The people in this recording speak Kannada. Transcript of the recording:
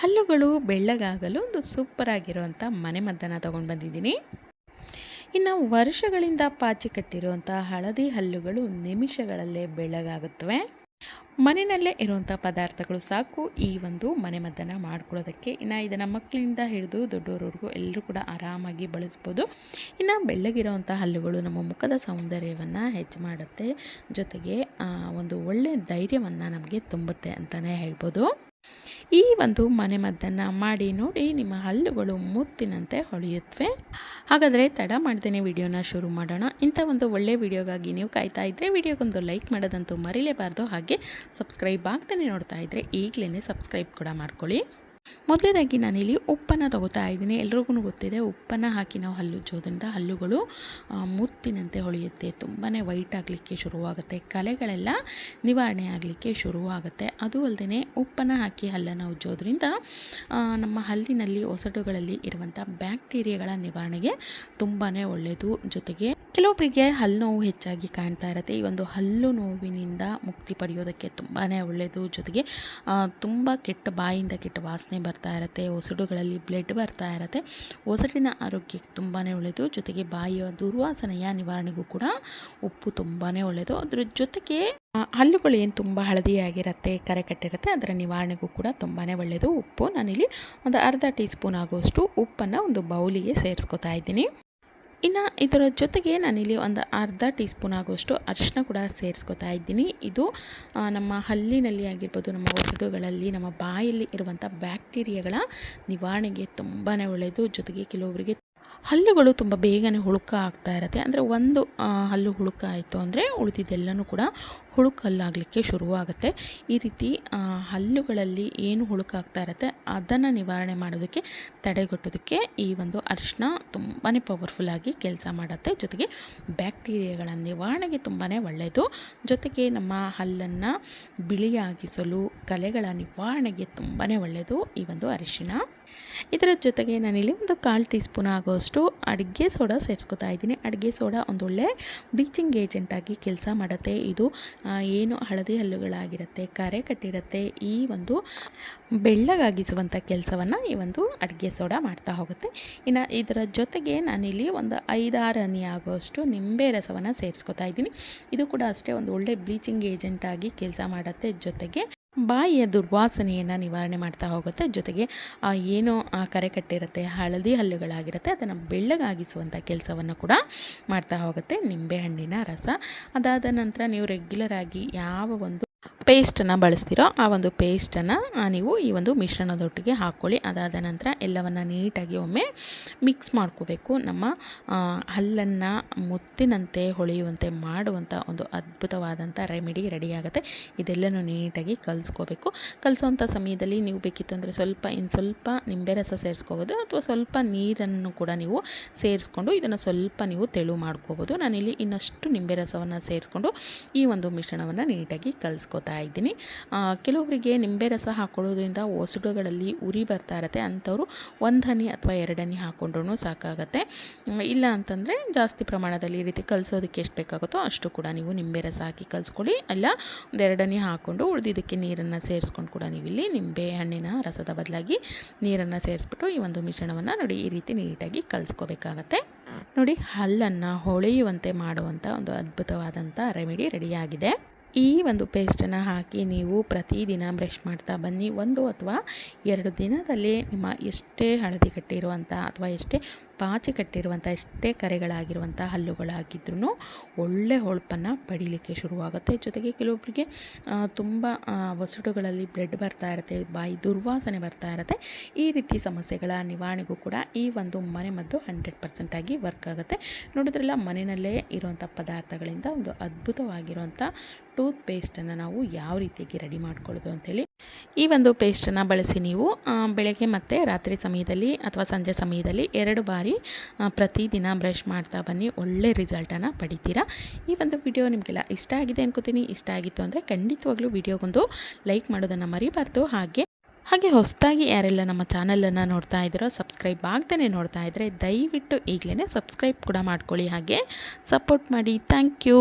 ಹಲ್ಲುಗಳು ಬೆಳ್ಳಗಾಗಲು ಒಂದು ಸೂಪರಾಗಿರುವಂಥ ಮನೆಮದ್ದನ್ನು ತೊಗೊಂಡು ಬಂದಿದ್ದೀನಿ. ಇನ್ನು ವರ್ಷಗಳಿಂದ ಪಾಚಿ ಕಟ್ಟಿರುವಂಥ ಹಳದಿ ಹಲ್ಲುಗಳು ನಿಮಿಷಗಳಲ್ಲೇ ಬೆಳ್ಳಗಾಗುತ್ತವೆ. ಮನೆಯಲ್ಲೇ ಇರುವಂಥ ಪದಾರ್ಥಗಳು ಸಾಕು. ಈ ಒಂದು ಮನೆಮದ್ದನ್ನು ಮಾಡ್ಕೊಳ್ಳೋದಕ್ಕೆ ಇನ್ನು ಇದನ್ನು ಮಕ್ಕಳಿಂದ ಹಿಡಿದು ದೊಡ್ಡವರವರೆಗೂ ಎಲ್ಲರೂ ಕೂಡ ಆರಾಮಾಗಿ ಬಳಸ್ಬೋದು. ಇನ್ನು ಬೆಳ್ಳಗಿರೋವಂಥ ಹಲ್ಲುಗಳು ನಮ್ಮ ಮುಖದ ಸೌಂದರ್ಯವನ್ನು ಹೆಚ್ಚು ಮಾಡುತ್ತೆ. ಜೊತೆಗೆ ಒಂದು ಒಳ್ಳೆಯ ಧೈರ್ಯವನ್ನು ನಮಗೆ ತುಂಬುತ್ತೆ ಅಂತಲೇ ಹೇಳ್ಬೋದು. ಈ ಒಂದು ಮನೆಮದ್ದನ್ನು ಮಾಡಿ ನೋಡಿ ನಿಮ್ಮ ಹಲ್ಲುಗಳು ಮುತ್ತಿನಂತೆ ಹೊಳೆಯುತ್ತವೆ ಹಾಗಾದರೆ ತಡ ಮಾಡ್ದೇನೆ ವಿಡಿಯೋನ ಶುರು ಮಾಡೋಣ. ಇಂಥ ಒಂದು ಒಳ್ಳೆ ವಿಡಿಯೋಗಾಗಿ ನೀವು ಕಾಯ್ತಾ ಇದ್ದರೆ ವಿಡಿಯೋಗೊಂದು ಲೈಕ್ ಮಾಡೋದಂತೂ ಮರಿಲೇಬಾರ್ದು. ಹಾಗೆ ಸಬ್ಸ್ಕ್ರೈಬ್ ಆಗ್ತಾನೆ ನೋಡ್ತಾ ಇದ್ದರೆ ಈಗಲೇ ಸಬ್ಸ್ಕ್ರೈಬ್ ಕೂಡ ಮಾಡ್ಕೊಳ್ಳಿ. ಮೊದಲನೇದಾಗಿ ನಾನಿಲ್ಲಿ ಉಪ್ಪನ್ನು ತಗೋತಾ ಇದ್ದೀನಿ. ಎಲ್ರಿಗೂ ಗೊತ್ತಿದೆ, ಉಪ್ಪನ್ನು ಹಾಕಿ ನಾವು ಹಲ್ಲು ಉಜ್ಜೋದ್ರಿಂದ ಹಲ್ಲುಗಳು ಮುತ್ತಿನಂತೆ ಹೊಳೆಯುತ್ತೆ. ತುಂಬಾ ವೈಟ್ ಆಗಲಿಕ್ಕೆ ಶುರುವಾಗುತ್ತೆ. ಕಲೆಗಳೆಲ್ಲ ನಿವಾರಣೆ ಆಗಲಿಕ್ಕೆ ಶುರುವಾಗುತ್ತೆ. ಅದು ಅಲ್ಲದೆ ಉಪ್ಪನ್ನು ಹಾಕಿ ಹಲ್ಲನ್ನು ಉಜ್ಜೋದ್ರಿಂದ ನಮ್ಮ ಹಲ್ಲಿನಲ್ಲಿ ಒಸಡುಗಳಲ್ಲಿ ಇರುವಂಥ ಬ್ಯಾಕ್ಟೀರಿಯಾಗಳ ನಿವಾರಣೆಗೆ ತುಂಬಾ ಒಳ್ಳೆಯದು ಜೊತೆಗೆ ಕೆಲವೊಬ್ಬರಿಗೆ ಹಲ್ಲು ನೋವು ಹೆಚ್ಚಾಗಿ ಕಾಣ್ತಾ ಇರುತ್ತೆ. ಈ ಒಂದು ಹಲ್ಲು ನೋವಿನಿಂದ ಮುಕ್ತಿ ಪಡೆಯೋದಕ್ಕೆ ತುಂಬಾ ಒಳ್ಳೆಯದು ಜೊತೆಗೆ ತುಂಬ ಕೆಟ್ಟ ಬಾಯಿಂದ ಕೆಟ್ಟ ವಾಸನೆ ಬರ್ತಾ ಇರುತ್ತೆ, ಒಸಡುಗಳಲ್ಲಿ ಬ್ಲಡ್ ಬರ್ತಾ ಇರುತ್ತೆ. ಒಸಡಿನ ಆರೋಗ್ಯಕ್ಕೆ ತುಂಬಾ ಒಳ್ಳೆಯದು ಜೊತೆಗೆ ಬಾಯಿಯ ದುರ್ವಾಸನೆಯ ನಿವಾರಣೆಗೂ ಕೂಡ ಉಪ್ಪು ತುಂಬಾ ಒಳ್ಳೆಯದು ಅದ್ರ ಜೊತೆಗೆ ಹಲ್ಲುಗಳು ಏನು ತುಂಬ ಹಳದಿಯಾಗಿರುತ್ತೆ, ಕರೆ ಕಟ್ಟಿರುತ್ತೆ, ಅದರ ನಿವಾರಣೆಗೂ ಕೂಡ ತುಂಬಾ ಒಳ್ಳೆಯದು ಉಪ್ಪು. ನಾನಿಲ್ಲಿ ಒಂದು ಅರ್ಧ ಟೀ ಸ್ಪೂನ್ ಆಗುವಷ್ಟು ಉಪ್ಪನ್ನು ಒಂದು ಬೌಲಿಗೆ ಸೇರಿಸ್ಕೊತಾ ಇದ್ದೀನಿ. ಇನ್ನು ಇದರ ಜೊತೆಗೆ ನಾನಿಲ್ಲಿ ಒಂದು ಅರ್ಧ ಟೀ ಸ್ಪೂನ್ ಆಗುವಷ್ಟು ಅರಿಶಿನ ಕೂಡ ಸೇರಿಸ್ಕೊತಾ ಇದ್ದೀನಿ. ಇದು ನಮ್ಮ ಹಲ್ಲಿನಲ್ಲಿ ಆಗಿರ್ಬೋದು, ನಮ್ಮ ಒಸಡುಗಳಲ್ಲಿ ನಮ್ಮ ಬಾಯಲ್ಲಿ ಇರುವಂಥ ಬ್ಯಾಕ್ಟೀರಿಯಾಗಳ ನಿವಾರಣೆಗೆ ತುಂಬಾ ಒಳ್ಳೆಯದು ಜೊತೆಗೆ ಕೆಲವೊಬ್ಬರಿಗೆ ಹಲ್ಲುಗಳು ತುಂಬ ಬೇಗನೆ ಹುಳುಕ ಆಗ್ತಾ ಇರುತ್ತೆ. ಅಂದರೆ ಒಂದು ಹಲ್ಲು ಹುಳುಕ ಆಯಿತು ಅಂದರೆ ಉಳಿದಿದ್ದೆಲ್ಲನೂ ಕೂಡ ಹುಳುಕಲ್ಲಾಗಲಿಕ್ಕೆ ಶುರುವಾಗುತ್ತೆ. ಈ ರೀತಿ ಹಲ್ಲುಗಳಲ್ಲಿ ಏನು ಹುಳುಕಾಗ್ತಾ ಇರುತ್ತೆ, ಅದನ್ನು ನಿವಾರಣೆ ಮಾಡೋದಕ್ಕೆ, ತಡೆಗಟ್ಟೋದಕ್ಕೆ ಈ ಒಂದು ಅರಿಶಿನ ತುಂಬಾ ಪವರ್ಫುಲ್ಲಾಗಿ ಕೆಲಸ ಮಾಡುತ್ತೆ. ಜೊತೆಗೆ ಬ್ಯಾಕ್ಟೀರಿಯಾಗಳ ನಿವಾರಣೆಗೆ ತುಂಬಾ ಒಳ್ಳೆಯದು ಜೊತೆಗೆ ನಮ್ಮ ಹಲ್ಲನ್ನು ಬಿಳಿಯಾಗಿಸಲು, ಕಲೆಗಳ ನಿವಾರಣೆಗೆ ತುಂಬಾ ಒಳ್ಳೆಯದು ಈ ಒಂದು ಅರಿಶಿನ. ಇದರ ಜೊತೆಗೆ ನಾನಿಲ್ಲಿ ಒಂದು ಕಾಲು ಟೀ ಸ್ಪೂನ್ ಆಗೋಷ್ಟು ಅಡುಗೆ ಸೋಡಾ ಸೇರಿಸ್ಕೊತಾ ಇದ್ದೀನಿ. ಅಡುಗೆ ಸೋಡಾ ಒಂದೊಳ್ಳೆ ಬ್ಲೀಚಿಂಗ್ ಏಜೆಂಟಾಗಿ ಕೆಲಸ ಮಾಡುತ್ತೆ. ಇದು ಏನು ಹಳದಿ ಹಲ್ಲುಗಳಾಗಿರುತ್ತೆ, ಕರೆ ಕಟ್ಟಿರುತ್ತೆ, ಈ ಒಂದು ಬೆಳ್ಳಗಾಗಿಸುವಂಥ ಕೆಲಸವನ್ನು ಈ ಒಂದು ಅಡುಗೆ ಸೋಡಾ ಮಾಡ್ತಾ ಹೋಗುತ್ತೆ. ಇನ್ನು ಇದರ ಜೊತೆಗೆ ನಾನಿಲ್ಲಿ ಒಂದು ಐದಾರು ಹನಿ ಆಗೋಷ್ಟು ನಿಂಬೆ ರಸವನ್ನು ಸೇರಿಸ್ಕೊತಾ ಇದ್ದೀನಿ. ಇದು ಕೂಡ ಅಷ್ಟೇ ಒಂದು ಒಳ್ಳೆ ಬ್ಲೀಚಿಂಗ್ ಏಜೆಂಟಾಗಿ ಕೆಲಸ ಮಾಡುತ್ತೆ. ಜೊತೆಗೆ ಬಾಯಿಯ ದುರ್ವಾಸನೆಯನ್ನು ನಿವಾರಣೆ ಮಾಡ್ತಾ ಹೋಗುತ್ತೆ. ಜೊತೆಗೆ, ಆ ಏನು ಕರೆಕಟ್ಟಿರುತ್ತೆ ಕರೆ ಕಟ್ಟಿರುತ್ತೆ, ಹಳದಿ ಹಲ್ಲುಗಳಾಗಿರುತ್ತೆ, ಅದನ್ನು ಬೆಳ್ಳಗಾಗಿಸುವಂಥ ಕೆಲಸವನ್ನು ಕೂಡ ಮಾಡ್ತಾ ಹೋಗುತ್ತೆ ನಿಂಬೆಹಣ್ಣಿನ ರಸ. ಅದಾದ ನಂತರ ನೀವು ರೆಗ್ಯುಲರ್ ಆಗಿ ಯಾವ ಒಂದು ಪೇಸ್ಟನ್ನು ಬಳಸ್ತಿರೋ ಆ ಒಂದು ಪೇಸ್ಟನ್ನು ನೀವು ಈ ಒಂದು ಮಿಶ್ರಣದೊಟ್ಟಿಗೆ ಹಾಕ್ಕೊಳ್ಳಿ. ಅದಾದ ನಂತರ ಎಲ್ಲವನ್ನು ನೀಟಾಗಿ ಒಮ್ಮೆ ಮಿಕ್ಸ್ ಮಾಡ್ಕೋಬೇಕು. ನಮ್ಮ ಹಲ್ಲನ್ನು ಮುತ್ತಿನಂತೆ ಹೊಳೆಯುವಂತೆ ಮಾಡುವಂಥ ಒಂದು ಅದ್ಭುತವಾದಂಥ ರೆಮಿಡಿ ರೆಡಿ ಆಗುತ್ತೆ ಇದೆಲ್ಲನೂ ನೀಟಾಗಿ ಕಲಿಸ್ಕೋಬೇಕು. ಕಲಿಸೋವಂಥ ಸಮಯದಲ್ಲಿ ನೀವು ಬೇಕಿತ್ತು ಅಂದರೆ ಸ್ವಲ್ಪ, ಇನ್ನು ಸ್ವಲ್ಪ ನಿಂಬೆ ರಸ ಸೇರಿಸ್ಕೋಬೋದು ಅಥವಾ ಸ್ವಲ್ಪ ನೀರನ್ನು ಕೂಡ ನೀವು ಸೇರಿಸ್ಕೊಂಡು ಇದನ್ನು ಸ್ವಲ್ಪ ನೀವು ತೆಳು ಮಾಡ್ಕೋಬೋದು. ನಾನಿಲ್ಲಿ ಇನ್ನಷ್ಟು ನಿಂಬೆ ರಸವನ್ನು ಸೇರಿಸ್ಕೊಂಡು ಈ ಒಂದು ಮಿಶ್ರಣವನ್ನು ನೀಟಾಗಿ ಕಲಿಸ್ಕೊತಾ ಇದ್ದೀನಿ. ಆ, ಕೆಲವೊಬ್ಬರಿಗೆ ನಿಂಬೆ ರಸ ಹಾಕೊಳ್ಳೋದ್ರಿಂದ ಒಸಡುಗಳಲ್ಲಿ ಉರಿ ಬರ್ತಾ ಇರತ್ತೆ. ಅಂಥವ್ರು ಒಂದು ಹನಿ ಅಥವಾ ಎರಡನಿ ಹಾಕೊಂಡ್ರೂ ಸಾಕಾಗತ್ತೆ. ಇಲ್ಲ ಅಂತಂದರೆ ಜಾಸ್ತಿ ಪ್ರಮಾಣದಲ್ಲಿ ಈ ರೀತಿ ಕಲಿಸೋದಕ್ಕೆ ಎಷ್ಟು ಬೇಕಾಗುತ್ತೋ ಅಷ್ಟು ಕೂಡ ನೀವು ನಿಂಬೆ ರಸ ಹಾಕಿ ಕಲಿಸ್ಕೊಳ್ಳಿ. ಅಲ್ಲ ಒಂದೆರಡನೇ ಹಾಕ್ಕೊಂಡು ಉಳಿದಿದ್ದಕ್ಕೆ ನೀರನ್ನು ಸೇರಿಸ್ಕೊಂಡು ಕೂಡ ನೀವು ಇಲ್ಲಿ ನಿಂಬೆ ಹಣ್ಣಿನ ರಸದ ಬದಲಾಗಿ ನೀರನ್ನು ಸೇರಿಸ್ಬಿಟ್ಟು ಈ ಒಂದು ಮಿಶ್ರಣವನ್ನು ನೋಡಿ ಈ ರೀತಿ ನೀಟಾಗಿ ಕಲಿಸ್ಕೋಬೇಕಾಗತ್ತೆ. ನೋಡಿ ಹಲ್ಲನ್ನು ಹೊಳೆಯುವಂತೆ ಮಾಡುವಂಥ ಒಂದು ಅದ್ಭುತವಾದಂಥ ರೆಮಿಡಿ ರೆಡಿಯಾಗಿದೆ. ಈ ಒಂದು ಪೇಸ್ಟನ್ನು ಹಾಕಿ ನೀವು ಪ್ರತಿದಿನ ಬ್ರಷ್ ಮಾಡ್ತಾ ಬನ್ನಿ. ಒಂದು ಅಥವಾ ಎರಡು ದಿನದಲ್ಲಿ ನಿಮ್ಮ ಎಷ್ಟೇ ಹಳದಿ ಕಟ್ಟಿರುವಂಥ ಅಥವಾ ಎಷ್ಟೇ ಪಾಚಿ ಕಟ್ಟಿರುವಂಥ ಎಷ್ಟೇ ಕರೆಗಳಾಗಿರುವಂಥ ಹಲ್ಲುಗಳಾಗಿದ್ರೂ ಒಳ್ಳೆ ಹೊಳಪನ್ನು ಪಡೀಲಿಕ್ಕೆ ಶುರುವಾಗುತ್ತೆ. ಜೊತೆಗೆ ಕೆಲವೊಬ್ಬರಿಗೆ ತುಂಬ ವಸಡುಗಳಲ್ಲಿ ಬ್ಲಡ್ ಬರ್ತಾ ಇರುತ್ತೆ, ಬಾಯಿ ದುರ್ವಾಸನೆ ಬರ್ತಾ ಇರುತ್ತೆ. ಈ ರೀತಿ ಸಮಸ್ಯೆಗಳ ನಿವಾರಣೆಗೂ ಕೂಡ ಈ ಒಂದು ಮನೆಮದ್ದು ಹಂಡ್ರೆಡ್ ಪರ್ಸೆಂಟಾಗಿ ವರ್ಕ್ ಆಗುತ್ತೆ. ನೋಡಿದ್ರಲ್ಲ, ಮನೆಯಲ್ಲೇ ಇರುವಂಥ ಪದಾರ್ಥಗಳಿಂದ ಒಂದು ಅದ್ಭುತವಾಗಿರುವಂಥ ಟೂತ್ ಪೇಸ್ಟನ್ನು ನಾವು ಯಾವ ರೀತಿಯಾಗಿ ರೆಡಿ ಮಾಡ್ಕೊಳ್ಳೋದು ಅಂಥೇಳಿ ಈ ಒಂದು ಪೇಸ್ಟನ್ನು ಬಳಸಿ ನೀವು ಬೆಳಗ್ಗೆ ಮತ್ತು ರಾತ್ರಿ ಸಮಯದಲ್ಲಿ ಅಥವಾ ಸಂಜೆ ಸಮಯದಲ್ಲಿ ಎರಡು ಬಾರಿ ಆ, ಪ್ರತಿದಿನ ಬ್ರಷ್ ಮಾಡ್ತಾ ಬನ್ನಿ ಒಳ್ಳೆ ರಿಸಲ್ಟನ್ನು ಪಡಿತೀರಾ. ಈ ಒಂದು ವಿಡಿಯೋ ನಿಮಗೆಲ್ಲ ಇಷ್ಟ ಆಗಿದೆ ಅನ್ಕೋತೀನಿ. ಇಷ್ಟ ಆಗಿತ್ತು ಅಂದರೆ ಖಂಡಿತವಾಗ್ಲೂ ವಿಡಿಯೋಗೊಂದು ಲೈಕ್ ಮಾಡೋದನ್ನು ಮರಿಬಾರ್ದು. ಹಾಗೆ ಹಾಗೆ ಹೊಸದಾಗಿ ಯಾರೆಲ್ಲ ನಮ್ಮ ಚಾನಲನ್ನು ನೋಡ್ತಾ ಇದ್ದೀರೋ ಸಬ್ಸ್ಕ್ರೈಬ್ ಆಗ್ದೇ ನೋಡ್ತಾ ಇದ್ದರೆ ದಯವಿಟ್ಟು ಈಗಲೇ ಸಬ್ಸ್ಕ್ರೈಬ್ ಕೂಡ ಮಾಡ್ಕೊಳ್ಳಿ. ಹಾಗೆ ಸಪೋರ್ಟ್ ಮಾಡಿ. Thank you.